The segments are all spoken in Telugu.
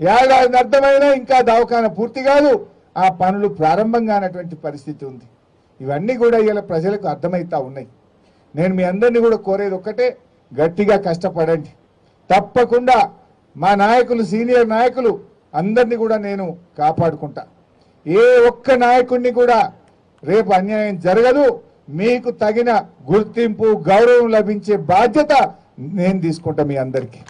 ఏడాది అర్థమైనా ఇంకా దవాఖాన పూర్తి కాదు. ఆ పనులు ప్రారంభం కానటువంటి పరిస్థితి ఉంది. ఇవన్నీ కూడా ఇలా ప్రజలకు అర్థమవుతా ఉన్నాయి. నేను మీ అందరినీ కూడా కోరేది ఒక్కటే గట్టిగా కష్టపడండి. తప్పకుండా మా నాయకులు సీనియర్ నాయకులు అందరినీ కూడా నేను కాపాడుకుంటా. ఏ ఒక్క నాయకుడిని కూడా రేపు అన్యాయం జరగదు. మీకు తగిన గుర్తింపు గౌరవం లభించే బాధ్యత నేను తీసుకుంటా మీ అందరికీ.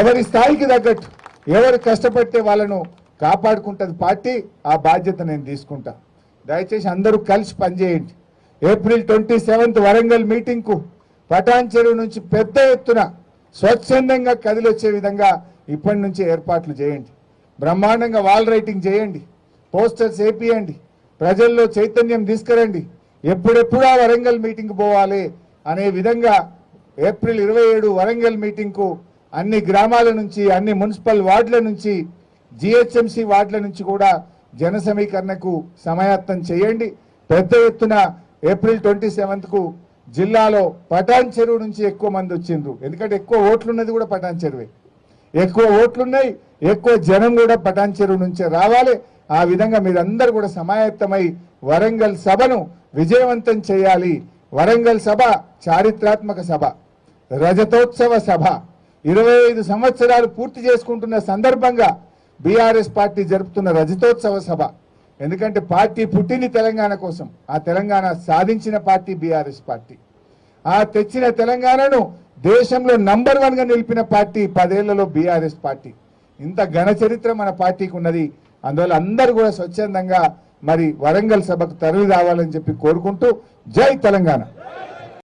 ఎవరి స్థాయికి తగ్గట్టు. ఎవరు కష్టపడితే వాళ్ళను కాపాడుకుంటుంది పార్టీ ఆ బాధ్యత నేను తీసుకుంటా. దయచేసి అందరూ కలిసి పనిచేయండి. ఏప్రిల్ ట్వంటీ సెవెంత్ వరంగల్ మీటింగ్కు పటాన్ చెరువు నుంచి పెద్ద ఎత్తున స్వచ్ఛందంగా కదిలొచ్చే విధంగా ఇప్పటి నుంచి ఏర్పాట్లు చేయండి. బ్రహ్మాండంగా వాల్ రైటింగ్ చేయండి. పోస్టర్స్ వేపియండి ప్రజల్లో చైతన్యం తీసుకురండి. ఎప్పుడెప్పుడు ఆ వరంగల్ మీటింగ్ పోవాలి అనే విధంగా ఏప్రిల్ ఇరవై ఏడు వరంగల్ మీటింగ్కు అన్ని గ్రామాల నుంచి అన్ని మున్సిపల్ వార్డుల నుంచి జిహెచ్ఎంసి వార్డుల నుంచి కూడా జన సమీకరణకు సమాయత్తం చేయండి. పెద్ద ఎత్తున ఏప్రిల్ ట్వంటీ సెవెంత్కు జిల్లాలో పటాన్ చెరువు నుంచి ఎక్కువ మంది వచ్చిండ్రు. ఎందుకంటే ఎక్కువ ఓట్లున్నది కూడా పటాన్ చెరువే. ఎక్కువ ఓట్లున్నాయి ఎక్కువ జనం కూడా పటాన్ చెరువు నుంచే రావాలి. ఆ విధంగా మీరందరూ కూడా సమాయత్తమై వరంగల్ సభను విజయవంతం చేయాలి. వరంగల్ సభ చారిత్రాత్మక సభ రజతోత్సవ సభ. ఇరవై ఐదు సంవత్సరాలు పూర్తి చేసుకుంటున్న సందర్భంగా బీఆర్ఎస్ పార్టీ జరుపుతున్న రజతోత్సవ సభ. ఎందుకంటే పార్టీ పుట్టింది తెలంగాణ కోసం. ఆ తెలంగాణ సాధించిన పార్టీ బీఆర్ఎస్ పార్టీ. ఆ తెచ్చిన తెలంగాణను దేశంలో నంబర్ వన్గా నిలిపిన పార్టీ పదేళ్ళలో బీఆర్ఎస్ పార్టీ. ఇంత ఘన చరిత్ర మన పార్టీకి ఉన్నది. అందువల్ల అందరూ కూడా స్వచ్ఛందంగా మరి వరంగల్ సభకు తరలి రావాలని చెప్పి కోరుకుంటూ జై తెలంగాణ.